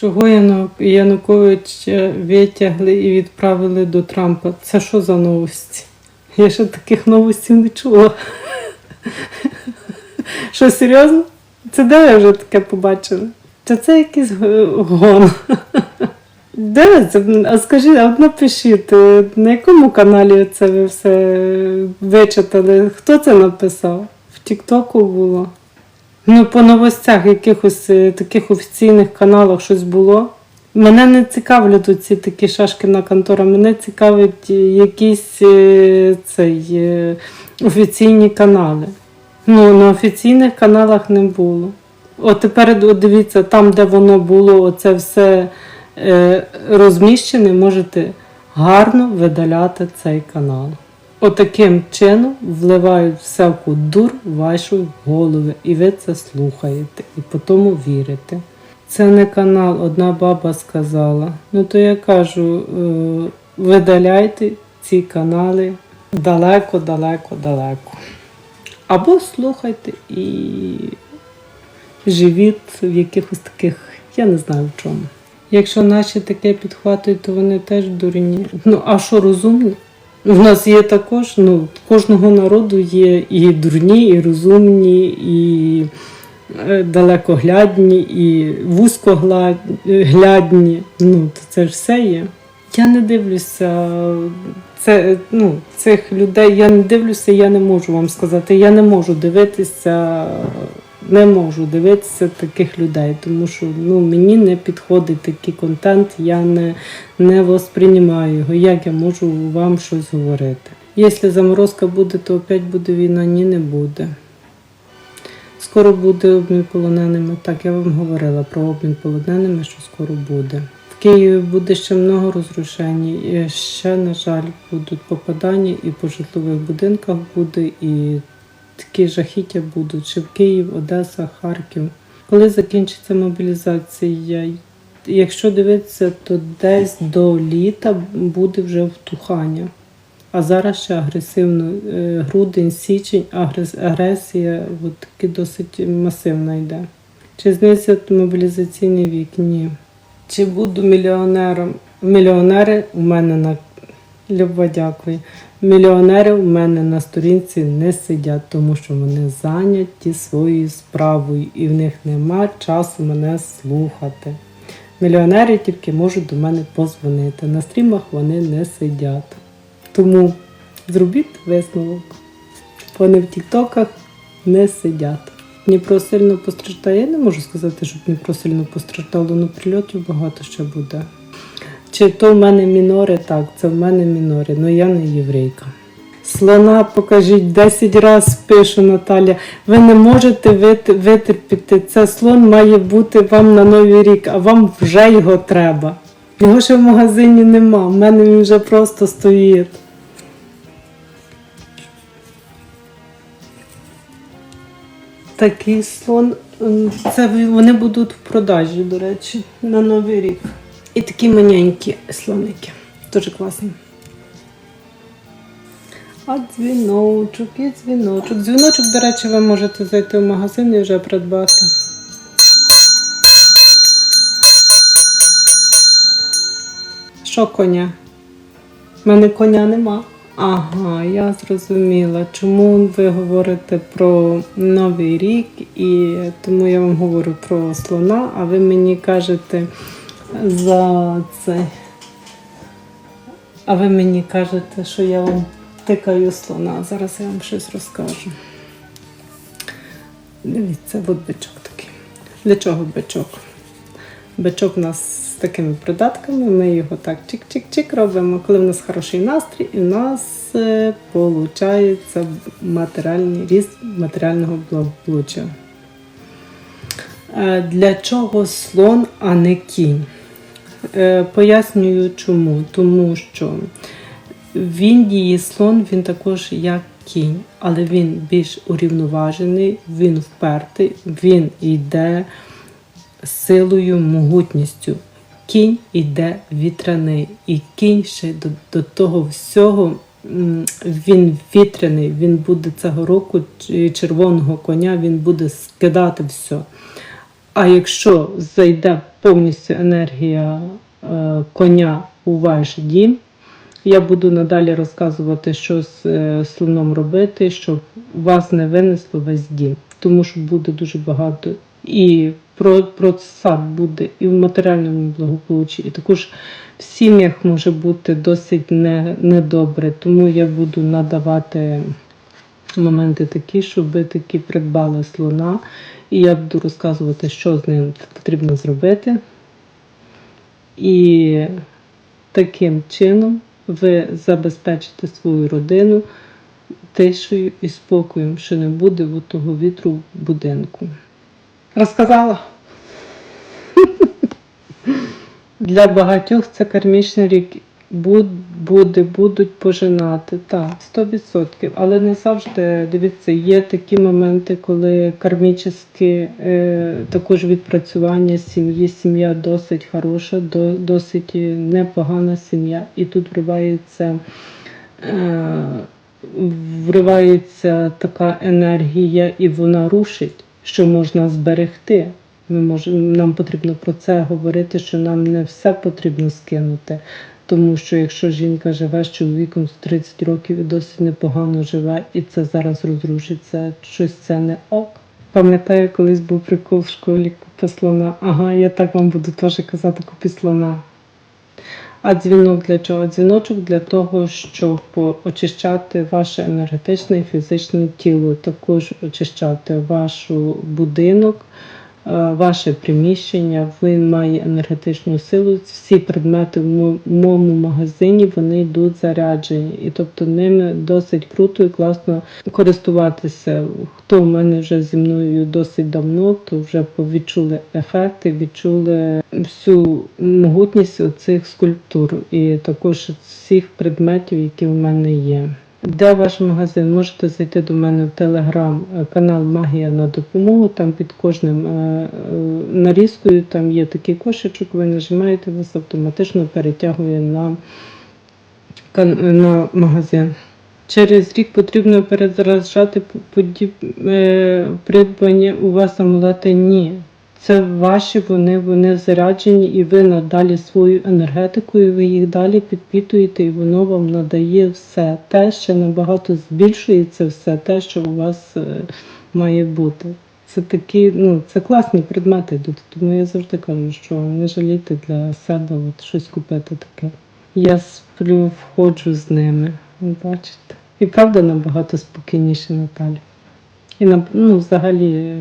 Чого Яну- Януковича витягли і відправили до Трампа? Це що за новості? Я ще таких новостей не чула. Що, серйозно? Це де ви вже таке побачили? Чи це якийсь гон? Де це? А скажіть, а от напишіть, е, на якому каналі це ви все вичитали? Хто це написав? В Тіктоку було? Ну, по новостях якихось е, таких офіційних каналах щось було. Мене не цікавлять ці такі шашкіна контора, мене цікавить е, якісь е, цей, офіційні канали. Ну, на офіційних каналах не було. От тепер от дивіться, там, де воно було, оце все розміщене, можете гарно видаляти цей канал. Отаким чином вливають всяку дур в ваші голови, і ви це слухаєте, і по тому вірите. Це не канал, одна баба сказала. Ну то я кажу, е, видаляйте ці канали далеко, далеко, далеко. Або слухайте і живіть в якихось таких, я не знаю в чому. Якщо наші таке підхватують, то вони теж дурні. Ну, а що розумні? У нас є також, ну, кожного народу є і дурні, і розумні, і е, далекоглядні, і вузькоглядні. Ну, це ж все є. Я не дивлюся це, ну, цих людей, я не дивлюся, я не можу вам сказати. Я не можу дивитися, не можу дивитися таких людей, тому що ну, мені не підходить такий контент, я не, не восприймаю його. Як я можу вам щось говорити? Якщо заморозка буде, то опять буде війна, ні, не буде. Скоро буде обмін полоненими. Так, я вам говорила про обмін полоненими, що скоро буде. В Києві буде ще много розрушень. Ще, на жаль, будуть попадання і по житлових будинках буде, і такі жахіття будуть. Ще в Київ, Одеса, Харків. Коли закінчиться мобілізація? Якщо дивитися, то десь до літа буде вже втухання. А зараз ще агресивно е, грудень, січень, агресія от таки досить масивна йде. Чи знизять мобілізаційний вік? Ні. Чи буду мільйонером? Мільйонери у мене на Люба, дякую. Мільйонери у мене на сторінці не сидять, тому що вони зайняті своєю справою і в них нема часу мене слухати. Мільйонери тільки можуть до мене позвонити. На стрімах вони не сидять. Тому зробіть висновок. Вони в тіктоках не сидять. Дніпро сильно постраждає. Я не можу сказати, що Дніпро сильно постраждало, але прильотів багато ще буде. Чи то в мене мінори? Так, це в мене мінори, але я не єврейка. Слона покажіть 10 разів пишу Наталя. Ви не можете витерпіти. Це слон має бути вам на Новий рік, а вам вже його треба. Його ще в магазині нема. в мене він вже просто стоїть. Такий слон. Це вони будуть в продажі, до речі, на Новий рік. І такі маленькі слоники. Дуже класні. А дзвіночок, і дзвіночок. Дзвіночок, до речі, ви можете зайти в магазин і вже придбати. Що коня? У мене коня нема. Ага, я зрозуміла. Чому ви говорите про Новий рік, і тому я вам говорю про слона, а ви мені кажете за це. А ви мені кажете, що я вам тикаю слона. Зараз я вам щось розкажу. Дивіться, от бичок такий. Для чого бичок? Бичок у нас з такими придатками, ми його так чик-чик-чик робимо. Коли в нас хороший настрій, і в нас виходить матеріальний ріст матеріального благополуччя. Е, Для чого слон, а не кінь? Е, Пояснюю чому. Тому що в Індії слон він також як кінь, але він більш урівноважений, він впертий, він йде силою, могутністю. Кінь іде вітряний, і кінь ще до, до того всього він вітряний, він буде цього року червоного коня, він буде скидати все. А якщо зайде повністю енергія е, коня у ваш дім, я буду надалі розказувати, що з е, слоном робити, щоб вас не винесло весь дім. Тому що буде дуже багато і про, про сад буде, і в матеріальному благополуччі, і також в сім'ях може бути досить не, недобре. Тому я буду надавати моменти такі, щоб ви таки придбали слона. І я буду розказувати, що з ним потрібно зробити. І таким чином ви забезпечите свою родину тишею і спокоєм, що не буде у того вітру в будинку. Розказала. Для багатьох це кармічний рік. Буд- Буде, будуть пожинати, так, 100%. Але не завжди, дивіться, є такі моменти, коли кармічне е, також відпрацювання сім'ї, сім'я досить хороша, до, досить непогана сім'я. І тут вривається, е, вривається така енергія, і вона рушить, що можна зберегти. Ми можемо, нам потрібно про це говорити, що нам не все потрібно скинути. Тому що якщо жінка живе з чоловіком з 30 років і досить непогано живе, і це зараз розрушиться, щось це не ок. Пам'ятаю, колись був прикол в школі купи слона. Ага, я так вам буду теж казати купи слона. А дзвінок для чого? Дзвіночок для того, щоб очищати ваше енергетичне і фізичне тіло, також очищати ваш будинок, ваше приміщення, він має енергетичну силу. Всі предмети в моєму магазині вони йдуть заряджені, і тобто ними досить круто і класно користуватися. Хто в мене вже зі мною досить давно, то вже відчули ефекти, відчули всю могутність цих скульптур і також всіх предметів, які в мене є. Де ваш магазин? Можете зайти до мене в телеграм е, канал Магія на допомогу. Там під кожним е, е, нарізкою там є такий кошечок, ви нажимаєте, вас автоматично перетягує на, на магазин. Через рік потрібно перезаражати придбання у вас амулети. Ні. Це ваші, вони, вони заряджені, і ви надалі свою енергетикою, ви їх далі підпитуєте, і воно вам надає все те, що набагато збільшується все те, що у вас е, має бути. Це такі, ну, це класні предмети йдуть. Тому я завжди кажу, що не жалійте для себе от щось купити таке. Я сплю, входжу з ними. Бачите? І правда набагато спокійніше Наталі. І ну, взагалі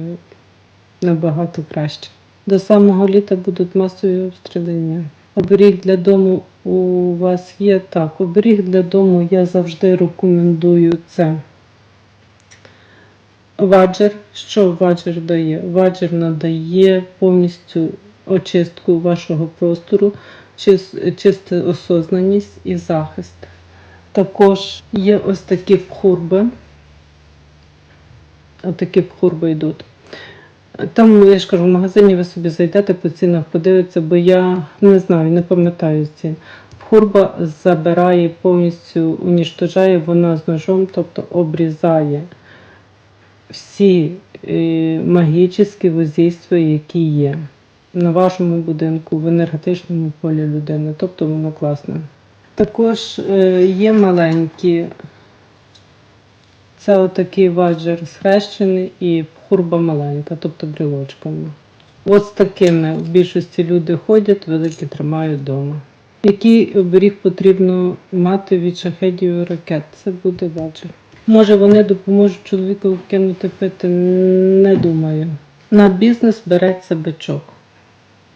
набагато краще. До самого літа будуть масові обстрілення. Оберіг для дому у вас є так. Оберіг для дому я завжди рекомендую це. Ваджер. Що ваджер дає? Ваджер надає повністю очистку вашого простору, чис- чиста осознаність і захист. Також є ось такі пхурби. Отакі пхурби йдуть. Там, я ж кажу, в магазині ви собі зайдете по цінах, подивитися, бо я не знаю, не пам'ятаю цін. Хурба забирає повністю, уніштожає вона з ножом, тобто обрізає всі е, магічні воздействия, які є на вашому будинку, в енергетичному полі людини. Тобто воно класне. Також е, є маленькі. Це отакий ваджер схрещений і хурба маленька, тобто брілочками. З такими в більшості люди ходять, великі тримають вдома. Який оберіг потрібно мати від шахедів ракет? Це буде ваджер. Може вони допоможуть чоловіку кинути пити? Не думаю. На бізнес береться бичок.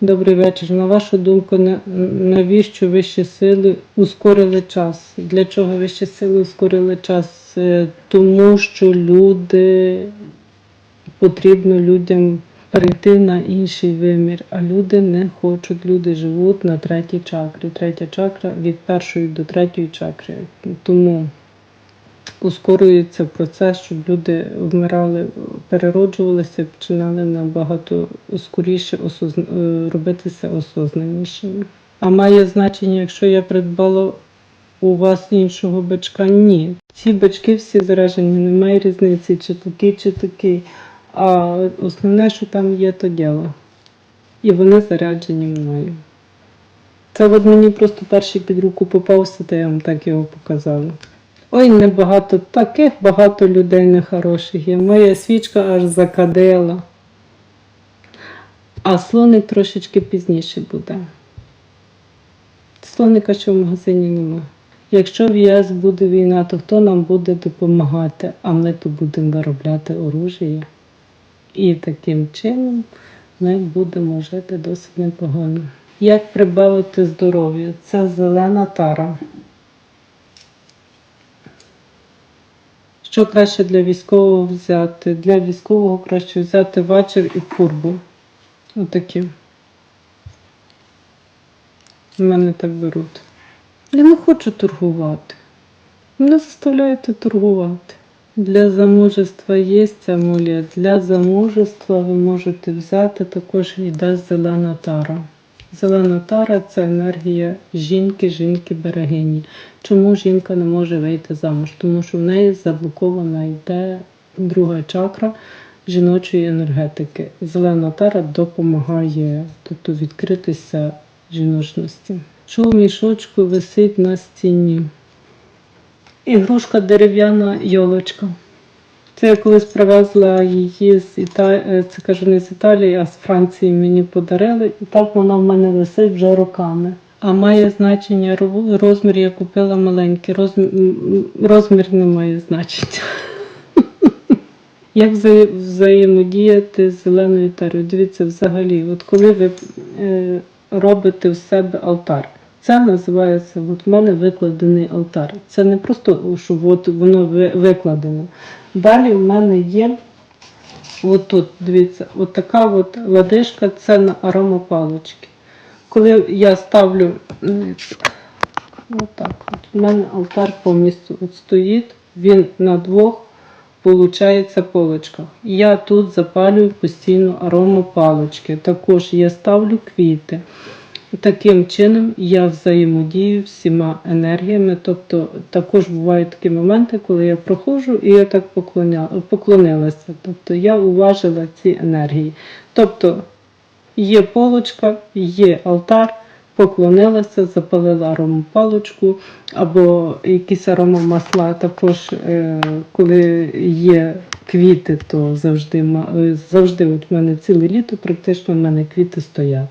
Добрий вечір. На вашу думку, навіщо вищі сили ускорили час? Для чого вищі сили ускорили час? Е, Тому що люди потрібно людям перейти на інший вимір, а люди не хочуть. Люди живуть на третій чакрі. Третя чакра від першої до третьої чакри. Тому ускорюється процес, щоб люди вмирали, перероджувалися, починали набагато скоріше осозна... е, робитися осознанішими. А має значення, якщо я придбала у вас іншого бичка? Ні. Ці бички всі заражені, немає різниці, чи такий, чи такий. А основне, що там є, то діло. І вони заряджені мною. Це от мені просто перший під руку попався, то я вам так його показала. Ой, небагато, таких багато людей нехороших є. Моя свічка аж закадила. А слоник трошечки пізніше буде. Слоника ще в магазині нема. Якщо в ЄС буде війна, то хто нам буде допомагати? А ми то будемо виробляти оружие. І таким чином ми будемо жити досить непогано. Як прибавити здоров'я? Це зелена тара. Що краще для військового взяти? Для військового краще взяти вачер і фурбу. Отакі. У мене так беруть. Я не хочу торгувати. Мене заставляєте торгувати. Для замужества є амулет. Для замужества ви можете взяти також йде зелена тара. Зелена тара це енергія жінки, жінки берегині. Чому жінка не може вийти замуж? Тому що в неї заблокована йде друга чакра жіночої енергетики. Зелена тара допомагає тобто відкритися жіночності. Що в мішочку висить на стіні? Ігрушка дерев'яна йолочка. Це я колись привезла її з Італії, це кажу не з Італії, а з Франції мені подарили. І так вона в мене висить вже роками. А має значення розмір, я купила маленький. Розмір, розмір не має значення. Як взаємодіяти з зеленою тарою? Дивіться, взагалі, от коли ви е, робите в себе алтар, це називається, от в мене викладений алтар. Це не просто, що от воно ви- викладено. Далі в мене є от тут, дивіться, от така от ладишка, це на аромапалочки. Коли я ставлю, отак от, в мене алтар повністю от стоїть, він на двох Получається полочках. Я тут запалюю постійно аромапалочки. Також я ставлю квіти. Таким чином я взаємодію всіма енергіями. Тобто також бувають такі моменти, коли я проходжу і я так поклонилася. Тобто я уважила ці енергії. Тобто є полочка, є алтар, поклонилася, запалила аромапалочку або якісь аромамасла. Також, е, коли є квіти, то завжди, завжди от в мене ціле літо практично в мене квіти стоять.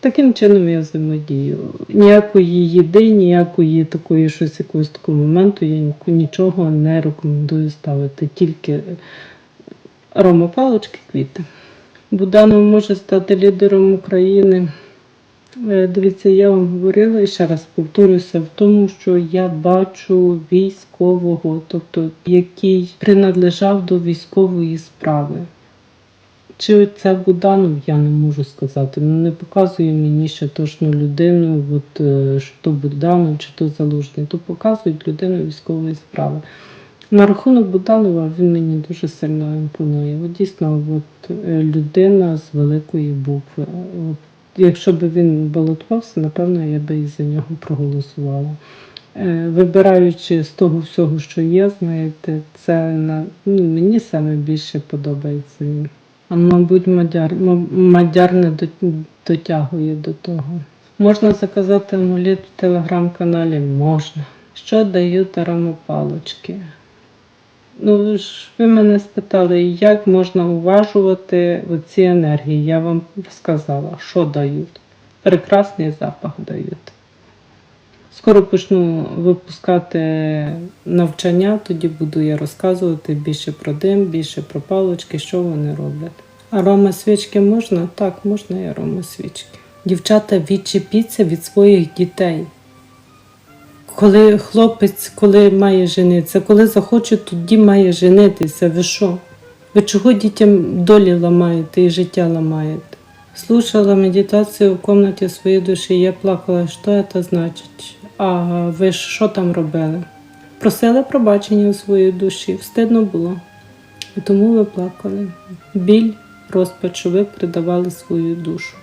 Таким чином я взаємодію. Ніякої їди, ніякої такої щось якогось такого моменту я нічого не рекомендую ставити, тільки аромапалочки, квіти. Буданов може стати лідером України. Е, Дивіться, я вам говорила і ще раз повторюся в тому, що я бачу військового, тобто який принадлежав до військової справи. Чи це Буданов, я не можу сказати. Ну, не показує мені ще точно людину, от, е, що то Буданов, чи то Залужний, то показують людину військової справи. На рахунок Буданова він мені дуже сильно імпонує. От дійсно, от, е, людина з великої букви. От, якщо б він балотувався, напевно, я би і за нього проголосувала. Е, Вибираючи з того всього, що є, знаєте, це на, ну, мені саме більше подобається. А мабуть, мадяр, мадяр не дотягує до того. Можна заказати амулет в телеграм-каналі? Можна. Що дають аромапалочки? Ну, ви ж ви мене спитали, як можна уважувати ці енергії. Я вам сказала, що дають. Прекрасний запах дають. Скоро почну випускати навчання, тоді буду я розказувати більше про дим, більше про палочки, що вони роблять. Арома свічки можна? Так, можна і арома свічки. Дівчата, відчепіться від своїх дітей. Коли хлопець, коли має женитися, коли захоче, тоді має женитися. Ви що? Ви чого дітям долі ламаєте і життя ламаєте? Слушала медитацію в комнаті своєї душі, я плакала, що це значить? А ви ж що там робили? Просили пробачення у своїй душі, встидно було. І тому ви плакали. Біль, розпач, ви придавали свою душу.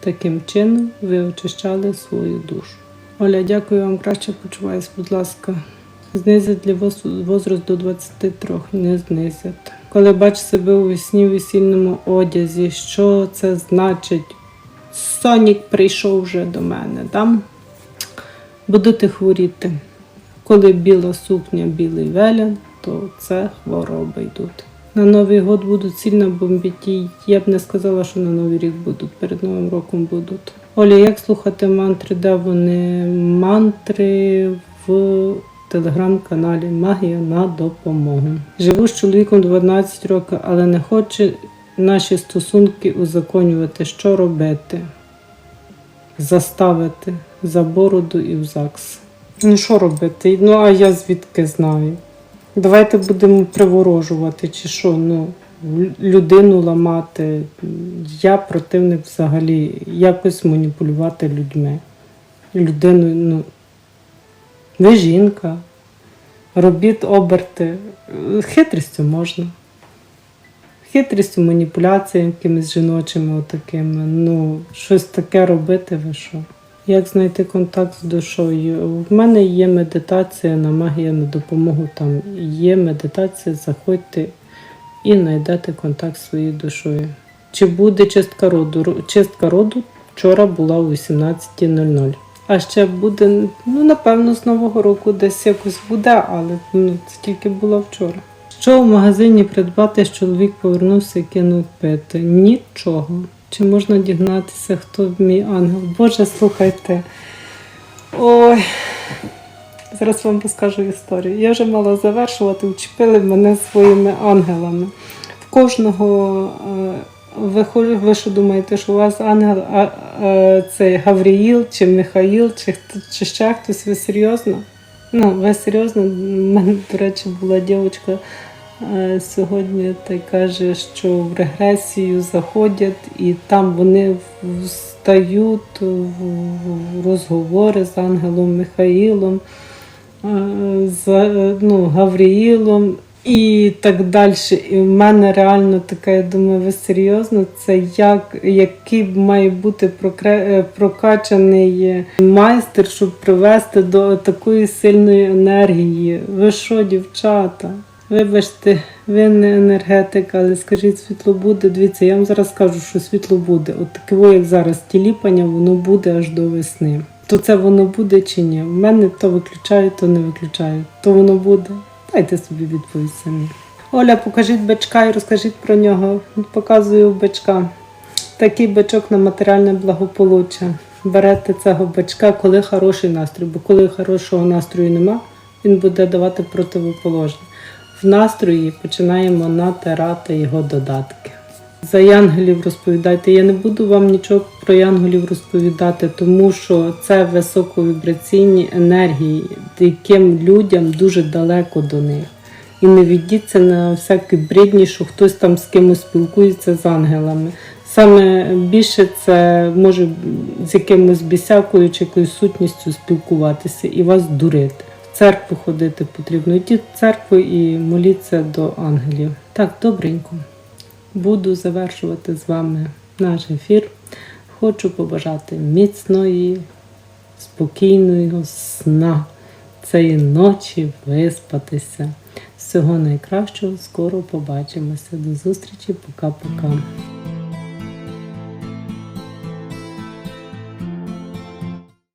Таким чином ви очищали свою душу. Оля, дякую вам, краще почуваюсь, будь ласка. Знизять для вас возраст до 23, не знизять. Коли бачиш себе у весні в весільному одязі, що це значить? Сонік прийшов вже до мене. Да? Будете хворіти. Коли біла сукня, білий велян, то це хвороби йдуть. На Новий год будуть сильно бомбити. Я б не сказала, що на Новий рік будуть, перед Новим роком будуть. Оля, як слухати мантри, де вони? Мантри в телеграм-каналі Магія на допомогу. Живу з чоловіком 12 років, але не хоче наші стосунки узаконювати. Що робити? Заставити за бороду і в ЗАГС. Ну що робити? Ну а я звідки знаю? Давайте будемо приворожувати, чи що, ну, людину ламати. Я противник взагалі якось маніпулювати людьми. Людиною, ну, ви жінка, робіть оберти. Хитрістю можна. Хитрістю, маніпуляціями якимись жіночими отакими. Ну, щось таке робити, ви що? Як знайти контакт з душою? В мене є медитація на магія на допомогу. Там є медитація, заходьте і знайдете контакт з своєю душою. Чи буде чистка роду? Чистка роду вчора була о 18.00. А ще буде, ну напевно, з Нового року десь якось буде, але ну, це тільки було вчора. Що в магазині придбати, що чоловік повернувся і кинув пити? Нічого. Чи можна дігнатися, хто мій ангел? Боже, слухайте. Ой, зараз вам розкажу історію. Я вже мала завершувати, вчепили мене своїми ангелами. В кожного е, ви, ви що думаєте, що у вас ангел а, е, це Гавріїл чи Михаїл, чи, чи ще хтось? Ви серйозно? Ну, ви серйозно? У мене, до речі, була дівчинка сьогодні та й каже, що в регресію заходять і там вони встають в розговори з ангелом Михаїлом, е, з е, ну, Гавріїлом. І так далі. І в мене реально така, я думаю, ви серйозно, це як, який має бути е, прокачаний е, майстер, щоб привести до такої сильної енергії. Ви що, дівчата? Вибачте, ви не енергетик, але скажіть, світло буде. Дивіться, я вам зараз скажу, що світло буде. От таке, як зараз тіліпання, воно буде аж до весни. То це воно буде чи ні? В мене то виключаю, то не виключаю. То воно буде. Дайте собі відповідь самі. Оля, покажіть бичка і розкажіть про нього. Показую бичка. Такий бичок на матеріальне благополуччя. Берете цього бичка, коли хороший настрій, бо коли хорошого настрою нема, він буде давати противоположне. В настрої починаємо натирати його додатки. За янголів розповідайте. Я не буду вам нічого про янголів розповідати, тому що це високовібраційні енергії, яким людям дуже далеко до них. І не ведіться на всякі бредні, що хтось там з кимось спілкується з ангелами. Саме більше це може з якимось бісякою чи якоюсь сутністю спілкуватися і вас дурити. Церкву ходити потрібно. Йдіть в церкву і моліться до ангелів. Так, добренько. Буду завершувати з вами наш ефір. Хочу побажати міцної, спокійного сна цієї ночі виспатися. Всього найкращого, скоро побачимося. До зустрічі, пока-пока.